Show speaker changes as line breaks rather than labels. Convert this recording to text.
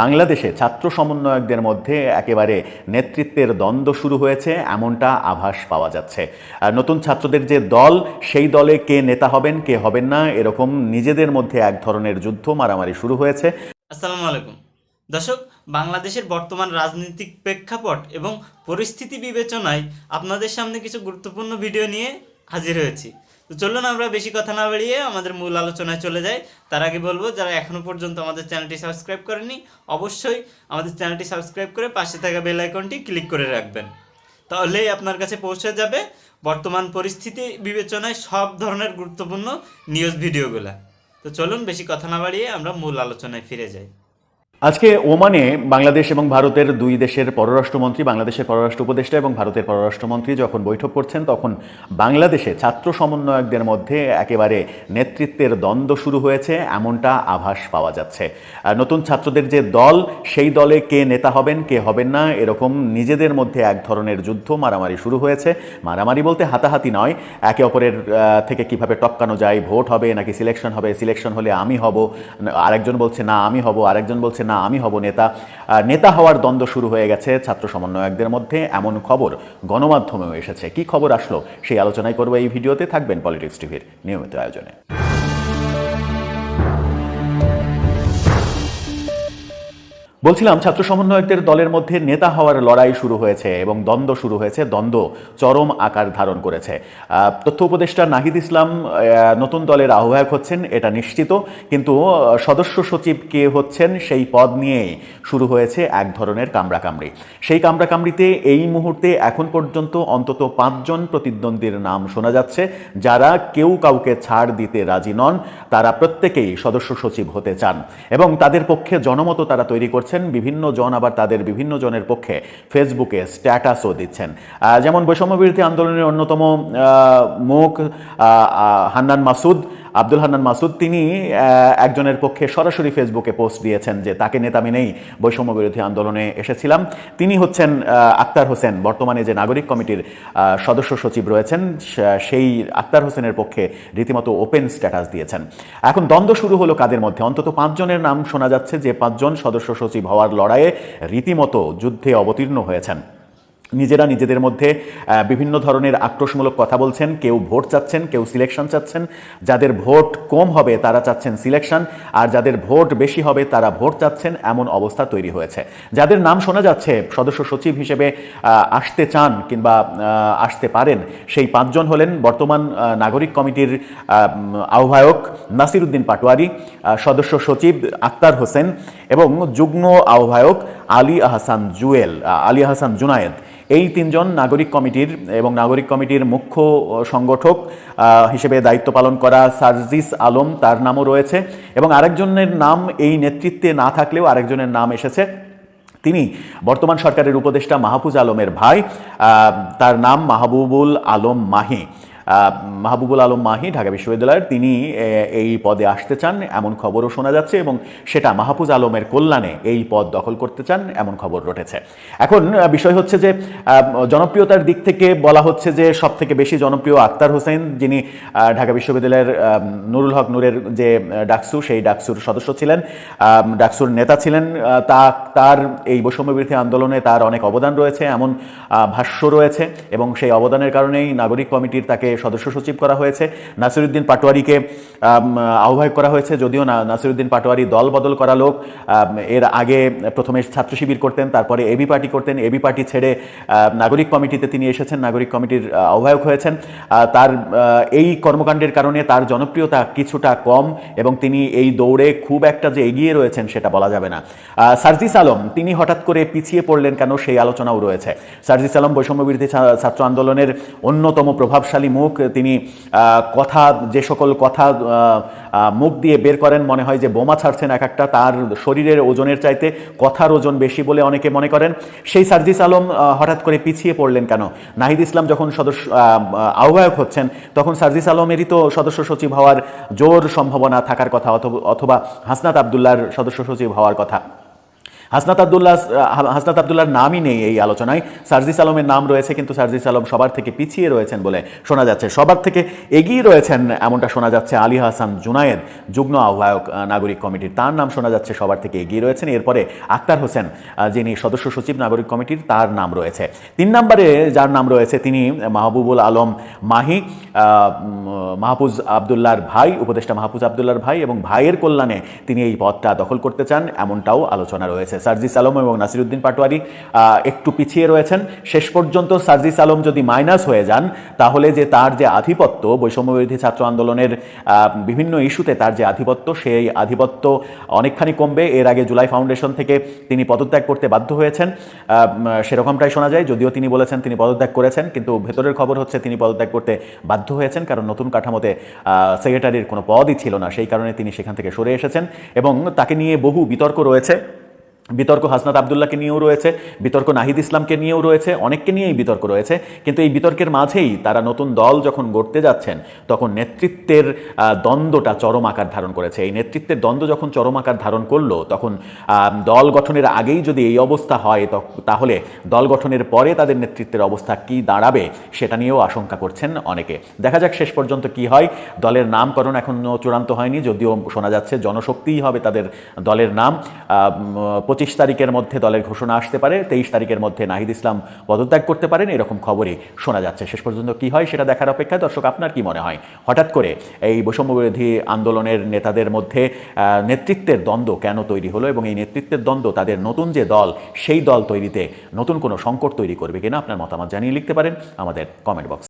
বাংলাদেশে ছাত্র সমন্বয়কদের মধ্যে একেবারে নেতৃত্বের দ্বন্দ্ব শুরু হয়েছে, এমনটা আভাস পাওয়া যাচ্ছে। নতুন ছাত্রদের যে দল, সেই দলে কে নেতা হবেন, কে হবেন না, এরকম নিজেদের মধ্যে এক ধরনের যুদ্ধ মারামারি শুরু হয়েছে।
আসসালামু আলাইকুম। দর্শক, বাংলাদেশের বর্তমান রাজনৈতিক প্রেক্ষাপট এবং পরিস্থিতি বিবেচনায় আপনাদের সামনে কিছু গুরুত্বপূর্ণ ভিডিও নিয়ে হাজির হয়েছি। তো চলুন আমরা বেশি কথা না বাড়িয়ে আমাদের মূল আলোচনায় চলে যাই। তার আগে বলব, যারা এখনও পর্যন্ত আমাদের চ্যানেলটি সাবস্ক্রাইব করেনি অবশ্যই আমাদের চ্যানেলটি সাবস্ক্রাইব করে পাশে থাকা বেল আইকনটি ক্লিক করে রাখবেন। তাহলেই আপনার কাছে পৌঁছে যাবে বর্তমান পরিস্থিতি বিবেচনায় সব ধরনের গুরুত্বপূর্ণ নিউজ ভিডিওগুলো। তো চলুন বেশি কথা না বাড়িয়ে আমরা মূল আলোচনায় ফিরে যাই।
আজকে ওমানে বাংলাদেশ এবং ভারতের দুই দেশের পররাষ্ট্রমন্ত্রী, বাংলাদেশের পররাষ্ট্র উপদেষ্টা এবং ভারতের পররাষ্ট্রমন্ত্রী যখন বৈঠক করছেন, তখন বাংলাদেশে ছাত্র সমন্বয়কদের মধ্যে একেবারে নেতৃত্বের দ্বন্দ্ব শুরু হয়েছে, এমনটা আভাস পাওয়া যাচ্ছে। নতুন ছাত্রদের যে দল, সেই দলে কে নেতা হবেন, কে হবেন না, এরকম নিজেদের মধ্যে এক ধরনের যুদ্ধ মারামারি শুরু হয়েছে। মারামারি বলতে হাতাহাতি নয়, একে অপরের থেকে কীভাবে টপকানো যায়, ভোট হবে নাকি সিলেকশন হবে, সিলেকশন হলে আমি হব, আরেকজন বলছে না, আমি হব, আরেকজন বলছে না, আমি হব নেতা। নেতা হওয়ার দ্বন্দ্ব শুরু হয়ে গেছে ছাত্র সমন্বয়কদের মধ্যে, এমন খবর গণমাধ্যমেও এসেছে। কি খবর আসলো সেই আলোচনায় করব এই ভিডিওতে। থাকবেন পলিটিক্স টিভির নিয়মিত আয়োজনে। বলছিলাম, ছাত্র সমন্বয়কদের দলের মধ্যে নেতা হওয়ার লড়াই শুরু হয়েছে এবং দ্বন্দ্ব শুরু হয়েছে। দ্বন্দ্ব চরম আকার ধারণ করেছে। তথ্য উপদেষ্টা নাহিদ ইসলাম নতুন দলের আহ্বায়ক হচ্ছেন, এটা নিশ্চিত। কিন্তু সদস্য সচিব কে হচ্ছেন, সেই পদ নিয়ে শুরু হয়েছে এক ধরনের কামড়াকামড়ি। সেই কামড়াকামড়িতে এই মুহূর্তে এখন পর্যন্ত অন্তত পাঁচজন প্রতিদ্বন্দ্বীর নাম শোনা যাচ্ছে। যারা কেউ কাউকে ছাড় দিতে রাজি নন, তারা প্রত্যেকেই সদস্য সচিব হতে চান। এবং তাদের পক্ষে জনমত তারা তৈরি করছেন বিভিন্ন জন আবার তাদের বিভিন্ন জনের পক্ষে ফেসবুকে স্ট্যাটাসও দিচ্ছেন। যেমন বৈষম্য বিরোধী আন্দোলনের অন্যতম মুখ হান্নান মাসুদ, আব্দুল হান্নান মাসুদ, তিনি একজনের পক্ষে সরাসরি ফেসবুকে পোস্ট দিয়েছেন যে তাকে নেতা মেনেই বৈষম্য বিরোধী আন্দোলনে এসেছিলাম। তিনি হচ্ছেন আক্তার হোসেন, বর্তমানে যে নাগরিক কমিটির সদস্য সচিব রয়েছেন সেই আক্তার হোসেনের পক্ষে রীতিমতো ওপেন স্ট্যাটাস দিয়েছেন। এখন দ্বন্দ্ব শুরু হলো কাদের মধ্যে? অন্তত পাঁচজনের নাম শোনা যাচ্ছে যে পাঁচজন সদস্য সচিব হওয়ার লড়াইয়ে রীতিমতো যুদ্ধে অবতীর্ণ হয়েছেন। নিজেরা নিজেদের মধ্যে বিভিন্ন ধরনের আক্রোশমূলক কথা বলছেন, কেউ ভোট চাচ্ছেন, কেউ সিলেকশন চাচ্ছেন। যাদের ভোট কম হবে, তারা চাচ্ছেন সিলেকশন আর যাদের ভোট বেশি হবে, তারা ভোট চাচ্ছেন, এমন অবস্থা তৈরি হয়েছে। যাদের নাম শোনা যাচ্ছে, সদস্য সচিব হিসেবে আসতে চান কিংবা আসতে পারেন, সেই পাঁচজন হলেন বর্তমান নাগরিক কমিটির আহ্বায়ক নাসিরুদ্দিন পাটোয়ারি সদস্য সচিব আক্তার হোসেন এবং যুগ্ম আহ্বায়ক আলী আহসান জুয়েল আলী আহসান জুনায়েদ। এই তিনজন নাগরিক কমিটির এবং নাগরিক কমিটির মুখ্য সংগঠক হিসেবে দায়িত্ব পালন করা সার্জিস আলম, তার নামও রয়েছে এবং আরেকজনের নাম এই নেতৃত্বে না থাকলেও আরেকজনের নাম এসেছে। তিনি বর্তমান সরকারের উপদেষ্টা মাহফুজ আলমের ভাই তার নাম মাহবুবুল আলম মাহি। মাহবুবুল আলম মাহি, ঢাকা বিশ্ববিদ্যালয়ের, তিনি এই পদে আসতে চান, এমন খবরও শোনা যাচ্ছে এবং সেটা মাহফুজ আলমের কল্যাণে এই পদ দখল করতে চান, এমন খবর রটেছে। এখন বিষয় হচ্ছে যে জনপ্রিয়তার দিক থেকে বলা হচ্ছে যে সব থেকে বেশি জনপ্রিয় আক্তার হোসেন, যিনি ঢাকা বিশ্ববিদ্যালয়ের নুরুল হক নূরের যে ডাকসু, সেই ডাকসুর সদস্য ছিলেন ডাকসুর নেতা ছিলেন তা, তার এই বৈষম্য বিরোধী আন্দোলনে তার অনেক অবদান রয়েছে, এমন ভাষ্য রয়েছে এবং সেই অবদানের কারণেই নাগরিক কমিটির তাকে সদস্য সচিব করা হয়েছে। নাসিরুদ্দিন পাটোয়ারিকে আহ্বায়ক করা হয়েছে। যদিও না, নাসিরুদ্দিন পাটোয়ারি দল বদল করা লোক এর আগে প্রথমে ছাত্র শিবির করতেন, তারপরে এবি পার্টি করতেন। এবি পার্টি ছেড়ে নাগরিক কমিটিতে তিনি এসেছেন, নাগরিক কমিটির আহ্বায়ক হয়েছেন। তার এই কর্মকাণ্ডের কারণে তার জনপ্রিয়তা কিছুটা কম এবং তিনি এই দৌড়ে খুব একটা যে এগিয়ে রয়েছেন সেটা বলা যাবে না। সার্জিস আলম, তিনি হঠাৎ করে পিছিয়ে পড়লেন কেন সেই আলোচনাও রয়েছে। সার্জিস আলম বৈষম্য বিরোধী ছাত্র আন্দোলনের অন্যতম প্রভাবশালী মুখ। তিনি কথা যে সকল কথা মুখ দিয়ে বের করেন মনে হয় যে বোমা ছাড়ছেন এক একটা তার শরীরের ওজনের চাইতে কথার ওজন বেশি বলে অনেকে মনে করেন। সেই সার্জিস আলম হঠাৎ করে পিছিয়ে পড়লেন কেন? নাহিদ ইসলাম যখন সদস্য আহ, আহ্বায়ক হচ্ছেন তখন সার্জিস আলমেরই তো সদস্য সচিব হওয়ার জোর সম্ভাবনা থাকার কথা অথবা হাসনাত আবদুল্লার সদস্য সচিব হওয়ার কথা। হাসনাত আবদুল্লাহ হাসনাত আবদুল্লাহর নামই নেই এই আলোচনায়। সার্জিস আলমের নাম রয়েছে, কিন্তু সার্জিস আলম সবার থেকে পিছিয়ে রয়েছেন বলে শোনা যাচ্ছে। সবার থেকে এগিয়ে রয়েছেন এমনটা শোনা যাচ্ছে আলী হাসান জুনায়েদ, যুগ্ম আহ্বায়ক নাগরিক কমিটির। তার নাম শোনা যাচ্ছে, সবার থেকে এগিয়ে রয়েছেন। এরপরে আক্তার হোসেন যিনি সদস্য সচিব নাগরিক কমিটির, তার নাম রয়েছে। তিন নম্বরে যার নাম রয়েছে, তিনি মাহবুবুল আলম মাহি মাহফুজ আবদুল্লাহর ভাই, উপদেষ্টা মাহফুজ আবদুল্লাহর ভাই এবং ভাইয়ের কল্যাণে তিনি এই পদটা দখল করতে চান, এমনটাও আলোচনা রয়েছে। সার্জিস আলম এবং নাসিরুদ্দিন পাটোয়ারি একটু পিছিয়ে রয়েছেন। শেষ পর্যন্ত সার্জিস আলম যদি মাইনাস হয়ে যান, তাহলে যে তার যে আধিপত্য বৈষম্যবিরোধী ছাত্র আন্দোলনের বিভিন্ন ইস্যুতে তার যে আধিপত্য, সেই আধিপত্য অনেকখানি কমবে। এর আগে জুলাই ফাউন্ডেশন থেকে তিনি পদত্যাগ করতে বাধ্য হয়েছেন। সেরকমটাই শোনা যায়, যদিও তিনি বলেছেন তিনি পদত্যাগ করেছেন, কিন্তু ভেতরের খবর হচ্ছে তিনি পদত্যাগ করতে বাধ্য হয়েছেন, কারণ নতুন কাঠামোতে সেক্রেটারির কোনো পদই ছিল না। সেই কারণে তিনি সেখান থেকে সরে এসেছেন এবং তাকে নিয়ে বহু বিতর্ক রয়েছে। বিতর্ক হাসনাত আবদুল্লাহকে নিয়েও রয়েছে, বিতর্ক নাহিদ ইসলামকে নিয়েও রয়েছে, অনেককে নিয়েই বিতর্ক রয়েছে। কিন্তু এই বিতর্কের মাঝেই তারা নতুন দল যখন গড়তে যাচ্ছেন, তখন নেতৃত্বের দ্বন্দ্বটা চরম আকার ধারণ করেছে। এই নেতৃত্বের দ্বন্দ্ব যখন চরম আকার ধারণ করল, তখন দল গঠনের আগেই যদি এই অবস্থা হয় তাহলে দল গঠনের পরে তাদের নেতৃত্বের অবস্থা কি দাঁড়াবে, সেটা নিয়েও আশঙ্কা করছেন অনেকে। দেখা যাক শেষ পর্যন্ত কি হয়। দলের নামকরণ এখনও চূড়ান্ত হয়নি, যদিও শোনা যাচ্ছে জনশক্তিই হবে তাদের দলের নাম। পঁচিশ তারিখের মধ্যে দলের ঘোষণা আসতে পারে, তেইশ তারিখের মধ্যে নাহিদ ইসলাম পদত্যাগ করতে পারেন, এরকম খবরই শোনা যাচ্ছে। শেষ পর্যন্ত কি হয় সেটা দেখার অপেক্ষায়। দর্শক, আপনার কি মনে হয়? হঠাৎ করে এই বৈষম্যবিরোধী আন্দোলনের নেতাদের মধ্যে নেতৃত্বের দ্বন্দ্ব কেন তৈরি হলো এবং এই নেতৃত্বের দ্বন্দ্ব তাদের নতুন যে দল, সেই দল তৈরিতে নতুন কোনো সংকট তৈরি করবে কিনা আপনার মতামত জানিয়ে লিখতে পারেন আমাদের কমেন্ট বক্স